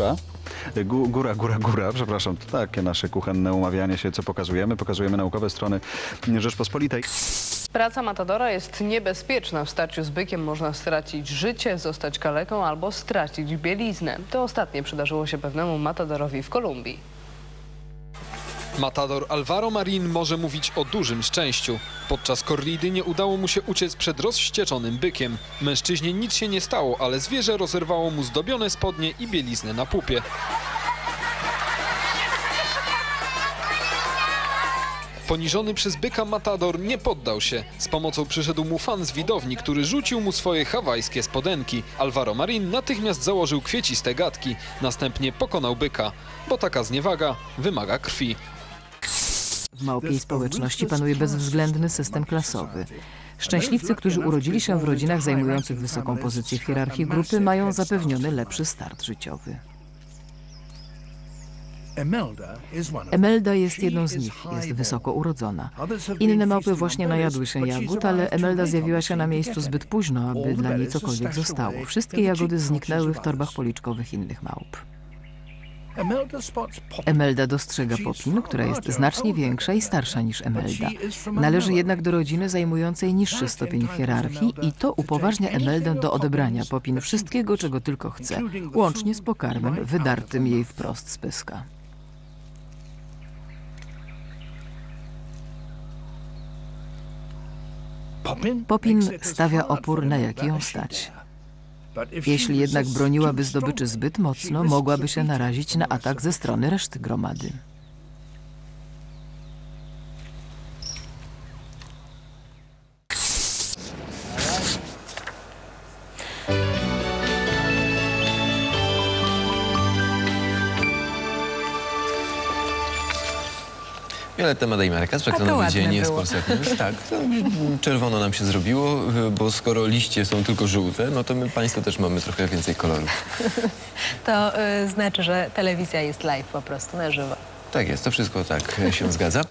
góra. Gó- Góra, góra, góra, przepraszam, to takie nasze kuchenne umawianie się, co pokazujemy. Pokazujemy naukowe strony Rzeczpospolitej. Praca matadora jest niebezpieczna. W starciu z bykiem można stracić życie, zostać kaleką albo stracić bieliznę. To ostatnie przydarzyło się pewnemu matadorowi w Kolumbii. Matador Alvaro Marin może mówić o dużym szczęściu. Podczas korridy nie udało mu się uciec przed rozwścieczonym bykiem. Mężczyźnie nic się nie stało, ale zwierzę rozerwało mu zdobione spodnie i bieliznę na pupie. Poniżony przez byka Matador nie poddał się. Z pomocą przyszedł mu fan z widowni, który rzucił mu swoje hawajskie spodenki. Alvaro Marin natychmiast założył kwieciste gadki. Następnie pokonał byka, bo taka zniewaga wymaga krwi. W małpiej społeczności panuje bezwzględny system klasowy. Szczęśliwcy, którzy urodzili się w rodzinach zajmujących wysoką pozycję w hierarchii grupy, mają zapewniony lepszy start życiowy. Emelda jest jedną z nich, jest wysoko urodzona. Inne małpy właśnie najadły się jagód, ale Emelda zjawiła się na miejscu zbyt późno, aby dla niej cokolwiek zostało. Wszystkie jagody zniknęły w torbach policzkowych innych małp. Emelda dostrzega Popin, która jest znacznie większa i starsza niż Emelda. Należy jednak do rodziny zajmującej niższy stopień hierarchii i to upoważnia Emeldę do odebrania Popin wszystkiego, czego tylko chce, łącznie z pokarmem wydartym jej wprost z pyska. Popin stawia opór, na jaki ją stać. Jeśli jednak broniłaby zdobyczy zbyt mocno, mogłaby się narazić na atak ze strony reszty gromady. Violetta Madejmarka, to spektronowy ładne dzień było. Polsat News. Tak, czerwono nam się zrobiło, bo skoro liście są tylko żółte, no to my Państwo też mamy trochę więcej kolorów. To y, znaczy, że telewizja jest live po prostu, na żywo. Tak jest, to wszystko tak się zgadza.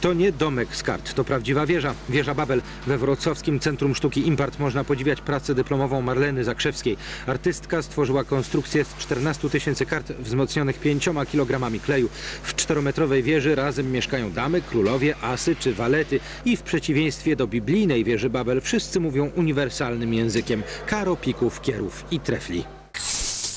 To nie domek z kart, to prawdziwa wieża. Wieża Babel. We Wrocławskim Centrum Sztuki Impart można podziwiać pracę dyplomową Marleny Zakrzewskiej. Artystka stworzyła konstrukcję z 14 tysięcy kart wzmocnionych 5 kilogramami kleju. W czterometrowej wieży razem mieszkają damy, królowie, asy czy walety i w przeciwieństwie do biblijnej wieży Babel wszyscy mówią uniwersalnym językiem karo, pików, kierów i trefli.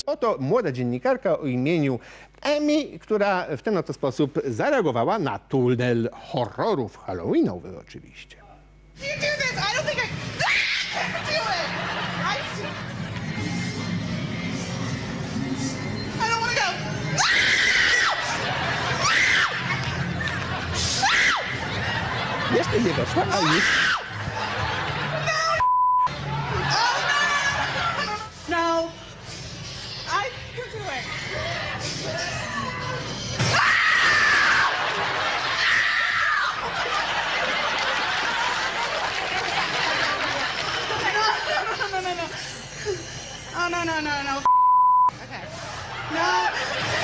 Oto młoda dziennikarka o imieniu Emi, która w ten oto sposób zareagowała na tunel horrorów halloweenowych oczywiście. Jeszcze nie doszła, a już Oh, no, no, no, no. Okay. No.